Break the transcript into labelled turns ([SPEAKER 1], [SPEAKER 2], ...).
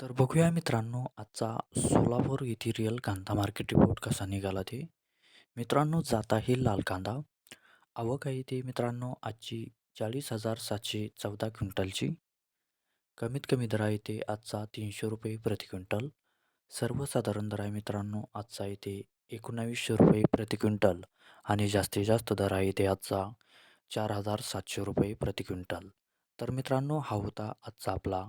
[SPEAKER 1] तर बघूया मित्रांनो आजचा सोलापूर येथे रिअल कांदा मार्केट रिपोर्ट कसा निघाला ते. मित्रांनो जात आहे लाल कांदा. आवक आहे ते मित्रांनो आजची चाळीस हजार सातशे चौदा क्विंटलची. कमीत कमी दर आहे ते आजचा तीनशे रुपये प्रति क्विंटल. सर्वसाधारण दर आहे मित्रांनो आजचा येथे एकोणावीसशे रुपये प्रति क्विंटल आणि जास्तीत जास्त दर आहे ते आजचा चार हजार सातशे रुपये प्रति क्विंटल. तर मित्रांनो हा होता आजचा आपला